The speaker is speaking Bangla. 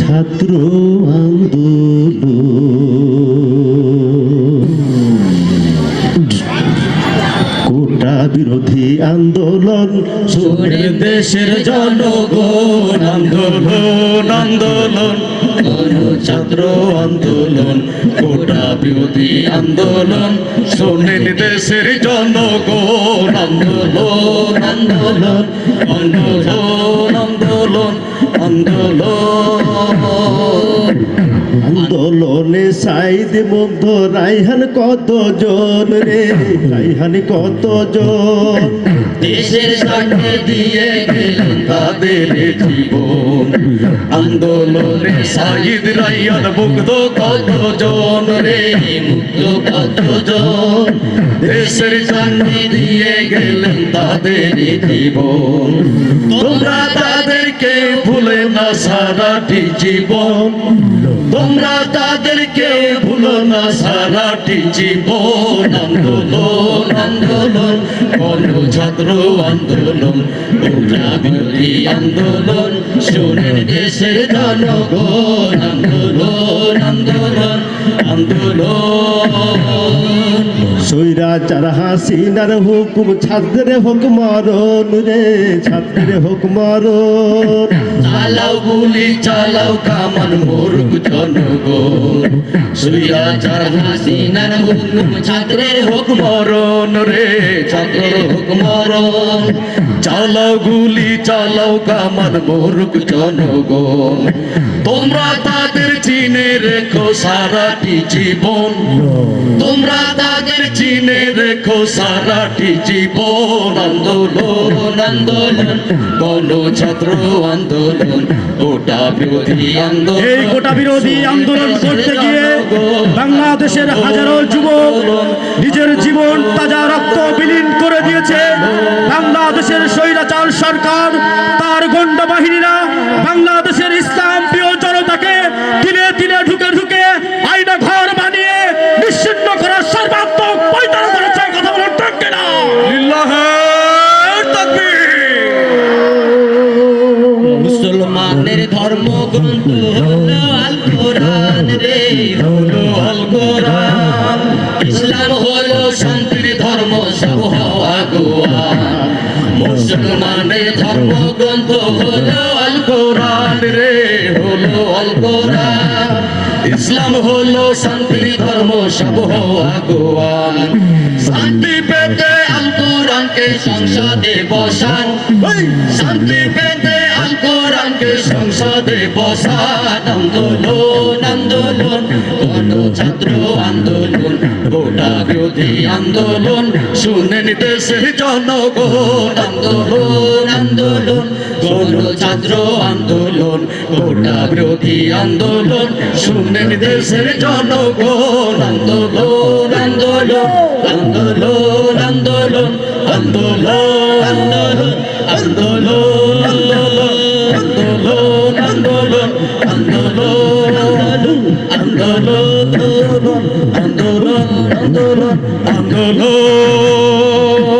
ছাত্র কোটা বিরোধী আন্দোলন শুনে দেশের জনগণ আন্দোলন আন্দোলন ছাত্র আন্দোলন কোটা বিরোধী আন্দোলন শোনেন দেশের জনগণ আন্দোলন আন্দোলন আন্দোলন আন্দোলন আন্দোলন। আন্দোলনে সাইদ মুগ্ধ রাইহান কত জন রে? রাইহান কত জন? দেশের সামনে দিয়ে গেলেন তাদের জীবন। আন্দোলনে সাইদ রাইয়ান মুগ্ধ কতজন রে? মুগ্ধ কতজন দেশের সামনে দিয়ে গেলেন তাদের জীবন। তোমরা সারাটি জীবন। তোমরা তাদেরকে ভুলো না, সারাটি জীবন আন্দোলন আন্দোলন গণ ছাত্র আন্দোলন কোটা আন্দোলন শোনেন দেশের জনগণ, আন্দোলন আন্দোলন আন্দোলন। সৈরা চার হাসিনার হুকুম ছাত্রে হোক মারণ রে ছাত্রে হোক মারণ। চালাও গুলি, চালাও কামান, মোরগ জনগণ। সৈরা চার হাসিনার হুকুম, ছাত্রের হোক মরণ রে, ছাত্রের হোক মরণ। চালাও গুলি চালাও কামান মোরগ জনগণ। তোমরা তাদের চিনে রেখো সারাটি জীবন। তোমরা তাদের চিনে রেখো সারাটি জীবন। আন্দোলন আন্দোলন গণ ছাত্র আন্দোলন গোটা বিরোধী আন্দোলন। এই গোটা বিরোধী আন্দোলন করতে গিয়ে বাংলাদেশের হাজারো যুবক নিজের জীবন তাজা রক্ত বিলীন সরকার তার গণ্ড বাহিনীরা বাংলাদেশের ইসলাম প্রিয় জনতাকে দিনে দিনে ঢুকে ঢুকে আইনা ঘর বানিয়ে নিশ্চিন্ন করার সর্বাত্মক পৈতারা করেছে কথা বলার ঠিক না মুসলমানের ধর্মগ্রন্থ হলো আল কোরআন রে হলো আল কোরআন ইসলাম হলো শান্তির ধর্ম সব হওয়া গোয়ান মুসলমানের ধর্মগ্রন্থ হলো আল কোরআন রে, হলো আল কোরআন ইসলাম হলো শান্তির ধর্ম সব হওয়া গোয়ান শান্তি পেতে আল কোরআনকে সংসদে বসান। শান্তি পেতে আল কোরআনকে সংসদে বসান। আন্দোলন আন্দোলন ছাত্র আন্দোলন, গোটা আন্দোলন, শুনে নিতে সেই জনগণ। আন্দোলন আন্দোলন গণ ছাত্র আন্দোলন, গোটা বিরোধী আন্দোলন, শুনে নিতে সেই জনগণ। আন্দোলন আন্দোলন আন্দোলন আন্দোলন আন্দোলন আন্দোলন আন্দোলন। আন্দোলন আন্দোলন আন্দোলন আন্দোলন।